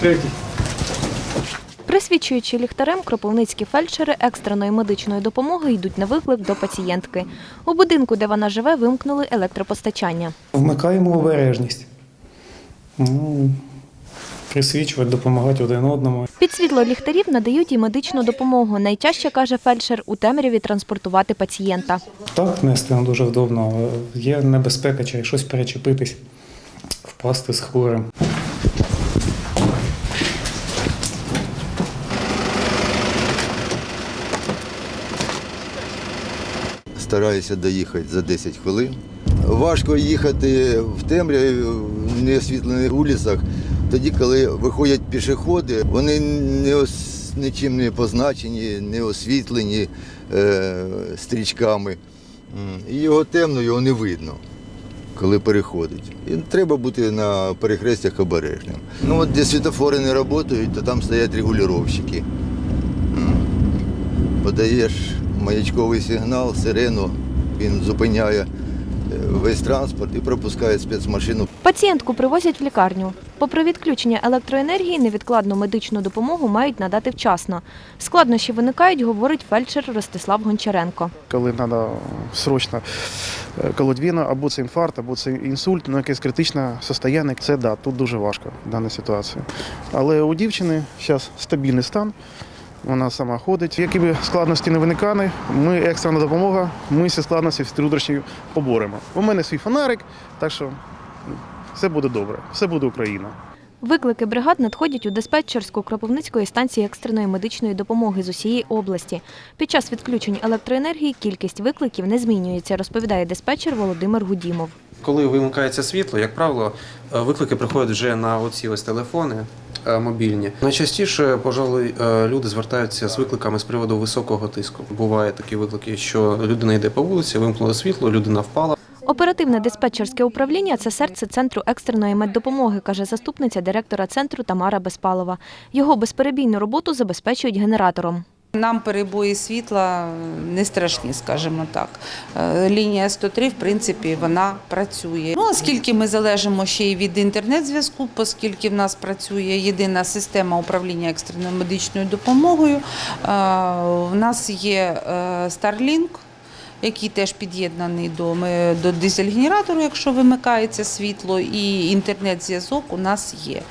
Третій. Присвічуючи ліхтарем, кропивницькі фельдшери екстреної медичної допомоги йдуть на виклик до пацієнтки. У будинку, де вона живе, вимкнули електропостачання. Вмикаємо обережність. Ну, присвічувати, допомагати один одному. Під світло ліхтарів надають і медичну допомогу. Найтяжче, каже фельдшер, у темряві транспортувати пацієнта. Так нести не дуже вдобно, є небезпека чи щось перечепитись, впасти з хворим. Стараюся доїхати за 10 хвилин. Важко їхати в темряві, в неосвітлених вулицях, тоді, коли виходять пішоходи, вони не ос- нічим не позначені, не освітлені е, стрічками. І його темно, його не видно, коли переходить. І треба бути на перехрестях обережним. Ну от де світофори не працюють, то там стоять регулювальщики. Подаєш маячковий сигнал, сирену, він зупиняє е, весь транспорт і пропускає спецмашину. Пацієнтку привозять в лікарню. Попри відключення електроенергії, невідкладну медичну допомогу мають надати вчасно. Складнощі виникають, говорить фельдшер Ростислав Гончаренко. коли треба срочно е, колоть або це інфаркт, або це інсульт, ну якесь критичне состояння. Це да, тут дуже важко в даній ситуації. Але у дівчини зараз стабільний стан. Вона сама ходить. Які б складності не виникали, ми екстрена допомога, ми ці складності всі труднощі поборемо. У мене свій фонарик, так що все буде добре, все буде Україна. Виклики бригад надходять у диспетчерську Кропивницької станції екстреної медичної допомоги з усієї області. Під час відключень електроенергії кількість викликів не змінюється, розповідає диспетчер Володимир Гудімов. Коли вимикається світло, як правило, е, виклики приходять вже на оці ось телефони мобільні. Найчастіше, пожалуй, е, люди звертаються з викликами з приводу високого тиску. Бувають такі виклики, що людина йде по вулиці, вимкнуло світло, людина впала. Оперативне диспетчерське управління це серце центру екстреної меддопомоги, каже заступниця директора центру Тамара Безпалова. Його безперебійну роботу забезпечують генератором. Нам перебої світла не страшні, скажімо так. Е, Лінія 103, в принципі, вона працює. Ну, оскільки ми залежимо ще й від інтернет-зв'язку, оскільки в нас працює єдина система управління екстреною медичною допомогою, е, в нас є е, Starlink, який теж під'єднаний до, до дизель-генератору, якщо вимикається світло, і інтернет-зв'язок у нас є.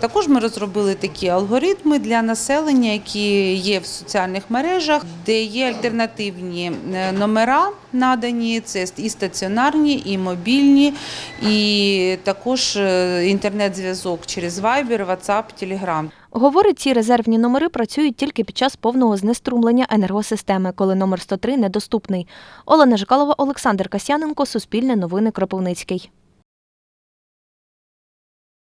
Також ми розробили такі алгоритми для населення, які є в соціальних мережах, де є альтернативні е, номера надані, це і стаціонарні, і мобільні, і також е, інтернет-зв'язок через Viber, WhatsApp, Telegram. Говорить, ці резервні номери працюють тільки під час повного знеструмлення енергосистеми, коли номер 103 недоступний. Олена Жикалова, Олександр Касяненко, Суспільне новини Кропивницький.